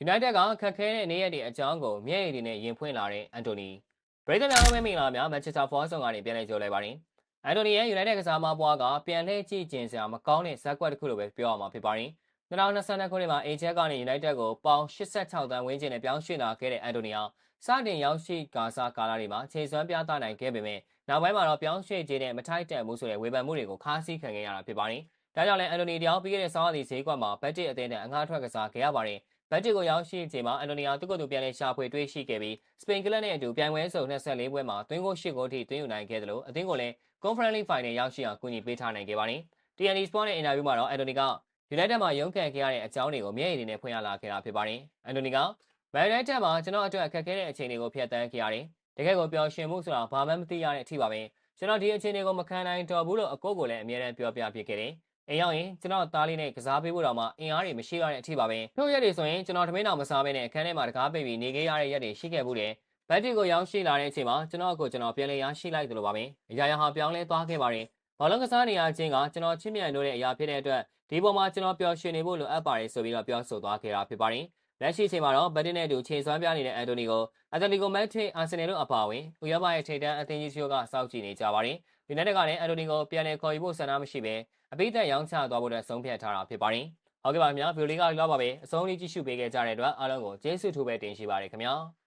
United ကခက်ခဲတဲ့နေရက်တွေအကြောင်းကိုမျက်ရည်တွေနဲ့ရင်ဖွင့်လာတဲ့အန်တိုနီဘရိတ်တန်အားမင်္ဂလာများ Manchester Force ကနေပြန်လည်ကြိုလိုက်ပါတယ်။အန်တိုနီရဲ့ United ကစားမပွားကပြန်လှည့်ကြည့်ခြင်းစရာမကောင်းတဲ့ဇက်ကွက်တစ်ခုလိုပဲပြောရမှာဖြစ်ပါတယ်။2022ခုနှစ်မှာ ACL ကနေ United ကိုပေါင်86တန်းဝန်းကျင်နဲ့ပြောင်းရွှေ့လာခဲ့တဲ့အန်တိုနီဟာစတင်ရောက်ရှိကာစားကာလာတွေမှာခြေစွမ်းပြသနိုင်ခဲ့ပေမဲ့နောက်ပိုင်းမှာတော့ပြောင်းရွှေ့ခြင်းနဲ့မထိုက်တန်မှုဆိုတဲ့ဝေဖန်မှုတွေကိုခါးစည်းခံခဲ့ရတာဖြစ်ပါတယ်။ဒါကြောင့်လည်းအန်တိုနီတယောက်ပြီးခဲ့တဲ့ဆောင်းရာသီဈေးကွက်မှာဘတ်တစ်အသင်းနဲ့အငှားထွက်ကစားခဲ့ရပါတယ်။ ဘတ်တစ်ကိုရောက်ရှိချိန်မှာအန်တိုနီယာသူ့ကိုယ်သူပြန်လည်ရှာဖွေတွေ့ရှိခဲ့ပြီးစပိန်ကလပ်နဲ့အတူပြိုင်ပွဲစုံ24ပွဲမှာသွင်းကို8ဂိုးထိသွင်းယူနိုင်ခဲ့တယ်လို့အသင်းကလည်း Conference League Final ရောက်ရှိအောင်ကူညီပေးထားနိုင်ခဲ့ပါတယ်။ TNT Sport နဲ့အင်တာဗျူးမှာတော့အန်တိုနီက United မှာရုန်းကန်ခဲ့ရတဲ့အကြောင်းတွေကိုမျက်ရည်တွေနဲ့ဖွင့်ရလာခဲ့တာဖြစ်ပါတယ်။အန်တိုနီက Man United မှာကျွန်တော်အတွက်အခက်အခဲတဲ့အခြေအနေကိုဖျက်ဆီးခဲ့ရတယ်။တကယ်ကိုပျော်ရွှင်မှုဆိုတာဘာမှမသိရတဲ့အထိပါပဲ။ကျွန်တော်ဒီအခြေအနေကိုမခံနိုင်တော့ဘူးလို့အကိုကိုလည်းအမြဲတမ်းပြောပြဖြစ်ခဲ့တယ်။ အိမ်ရောက်ရင်ကျွန်တော်သားလေးနဲ့ကစားပေးဖို့တော့မှအင်အားတွေမရှိရတဲ့အထိပါပဲ။ထို့ရက်တွေဆိုရင်ကျွန်တော်ထမင်းတော်မစားဘဲနဲ့အခန်းထဲမှာတကားပိတ်ပြီးနေခဲ့ရတဲ့ရက်တွေရှိခဲ့ဘူးတယ်။ဘတ်တစ်ကိုရောက်ရှိလာတဲ့အချိန်မှာကျွန်တော်အကိုကျွန်တော်ပြန်လည်ရရှိလိုက်တယ်လို့ပါပဲ။အရာရာဟာပြောင်းလဲသွားခဲ့ပါတယ်။ဘောလုံးကစားနေရခြင်းကကျွန်တော်ချင်းမြန်လို့တဲ့အရာဖြစ်တဲ့အတွက်ဒီပေါ်မှာကျွန်တော်ပျော်ရွှင်နေဖို့လိုအပ်ပါတယ်ဆိုပြီးတော့ပြောဆိုသွားခဲ့တာဖြစ်ပါတယ်။လက်ရှိချိန်မှာတော့ဘတ်တစ်နဲ့အတူခြေစွမ်းပြနေတဲ့အန်တိုနီကိုအက်တလီကိုမက်ထစ်အာဆင်နယ်တို့အပါအဝင်ဥရောပရဲ့ထိပ်တန်းအသင်းကြီးချို့ကစောင့်ကြည့်နေကြပါတယ်။ United ကလည်းအန်တိုနီကိုပြန်လည်ခေါ်ယူဖို့ဆန္ဒမရှိဘဲ အပိသက်ရောင်းချသွားဖို့အတွက်ဆုံးဖြတ်ထားတာဖြစ်ပါတယ်။ဟုတ်ကဲ့ပါခင်ဗျာဗီဒီယိုလေးကလောက်ပါပဲအဆုံးလေးကြည့်ရှုပေးခဲ့ကြတဲ့အတွက်အားလုံးကိုကျေးဇူးထူးပဲတင်ရှိပါတယ်ခင်ဗျာ။